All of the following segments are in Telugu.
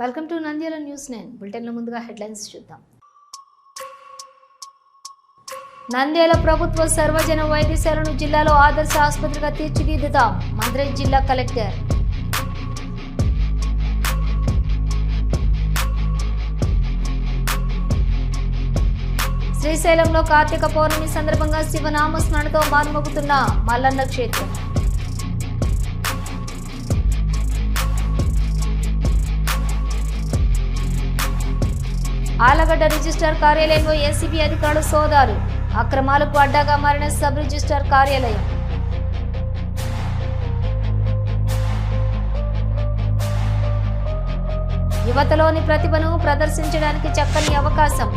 Welcome to Nandyal news nine. బులెటిన్లో ముందుగా హెడ్లైన్స్ చూద్దాం. నంద్యాల ప్రభుత్వ సర్వజన వైద్యశాలను జిల్లాలో ఆదర్శ ఆసుపత్రిగా తీర్చిదిద్దుతాం మంత్రి జిల్లా కలెక్టర్. శ్రీశైలంలో కార్తీక పౌర్ణమి సందర్భంగా శివనామస్మరణతో మారుమోగుతున్న మల్లన్న క్షేత్రం. ఆలగడ్డ రిజిస్టర్ కార్యాలయంలో ఏసీబీ అధికారులు సోదాలు. అక్రమాలకు అడ్డాగా మారిన సబ్ రిజిస్టర్ కార్యాలయం. యువతలోని ప్రతిభను ప్రదర్శించడానికి చక్కని అవకాశం.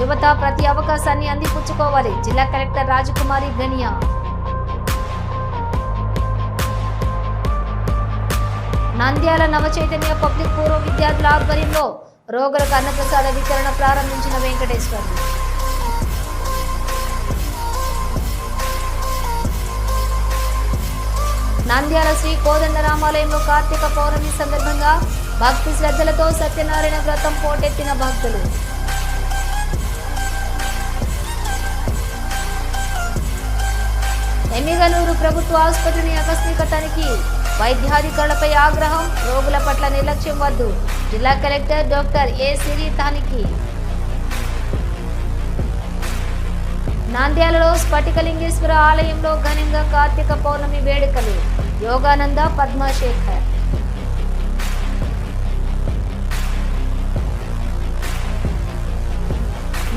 యువత ప్రతి అవకాశాన్ని అందిపుచ్చుకోవాలి. జిల్లా collector Rajakumari Guinea. Nandyal Navachaitanya public పూర్వ విద్యార్థుల ఆధ్వర్యంలో రోగులకు అన్నప్రసాద వితరణ ప్రారంభించిన వెంకటేశ్వర్లు నంద్యాల శ్రీ కోదండరామాలయంలో కార్తీక పౌర్ణమి సందర్భంగా భక్తి శ్రద్ధలతో సత్యనారాయణ వ్రతం పోటెత్తిన భక్తులు. ఎమ్మిగనూరు ప్రభుత్వ ఆసుపత్రిని ఆకస్మిక తనిఖీ వైద్యాధికారులపై ఆగ్రహం రోగుల పట్ల నిర్లక్ష్యం వద్దు. జిల్లా కలెక్టర్ డాక్టర్ ఏ సిరి తనిఖీ నాంద్యాలలో స్ఫటికలింగేశ్వర ఆలయంలో ఘనంగా కార్తీక పౌర్ణమి వేడుకలు. యోగానంద పద్మశేఖర్.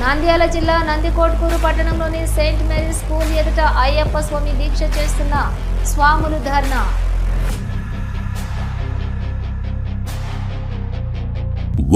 నాంద్యాల జిల్లా నందికోట్కూరు పట్టణంలోని సెయింట్ మేరీ స్కూల్ ఎదుట అయ్యప్ప స్వామి దీక్ష చేస్తున్న స్వాములు ధర్నా.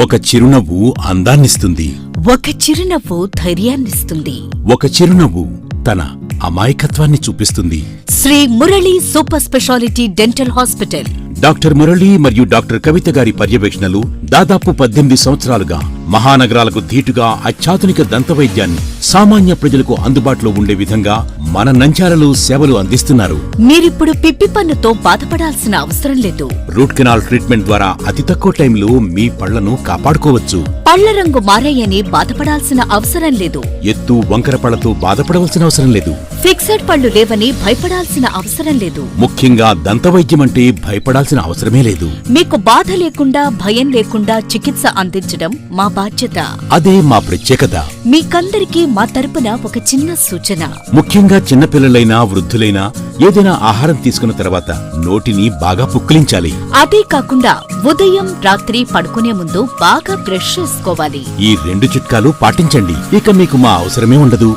ఒక చిరునవ్వు అందాన్నిస్తుంది. ఒక చిరునవ్వు ధైర్యాన్నిస్తుంది. ఒక చిరునవ్వు తన అమాయకత్వాన్ని చూపిస్తుంది. Sri Murali super speciality dental hospital. Doctor Murali మరియు డాక్టర్ కవిత గారి పర్యవేక్షణలు దాదాపు పద్దెనిమిది సంవత్సరాలుగా మహానగరాలకు ధీటుగా అత్యాధునిక దంతవైద్యాన్ని సామాన్య ప్రజలకు అందుబాటులో ఉండే విధంగా మన నంచాలలో సేవలు అందిస్తున్నారు. మీరిప్పుడు పిప్పి పన్నుతో బాధపడాల్సిన అవసరం లేదు. రూట్ కెనాల్ ట్రీట్మెంట్ ద్వారా అతి తక్కువ టైంలో మీ పళ్ళను కాపాడుకోవచ్చు. పళ్ళ రంగు మారాయని బాధపడాల్సిన అవసరం లేదు. ఎత్తు వంకర పళ్ళతో బాధపడవలసిన అవసరం లేదు. ఫిక్సెడ్ పళ్ళు లేవని భయపడాల్సిన అవసరం లేదు. ముఖ్యంగా దంతవైద్యం అంటే భయపడాల్సిన అవసరమే లేదు. మీకు బాధ లేకుండా భయం లేకుండా చికిత్స అందించడం మా బాధ్యత. అదే మా ప్రత్యేకత. మీకందరికీ మా తరపున ఒక చిన్న సూచన. ముఖ్యంగా చిన్నపిల్లలైనా వృద్ధులైనా ఏదైనా ఆహారం తీసుకున్న తర్వాత నోటిని బాగా పుక్కిలించాలి. అదే కాకుండా ఉదయం రాత్రి పడుకునే ముందు బాగా బ్రష్ చేసుకోవాలి. ఈ రెండు చిట్కాలు పాటించండి. ఇక మీకు మా అవసరమే ఉండదు.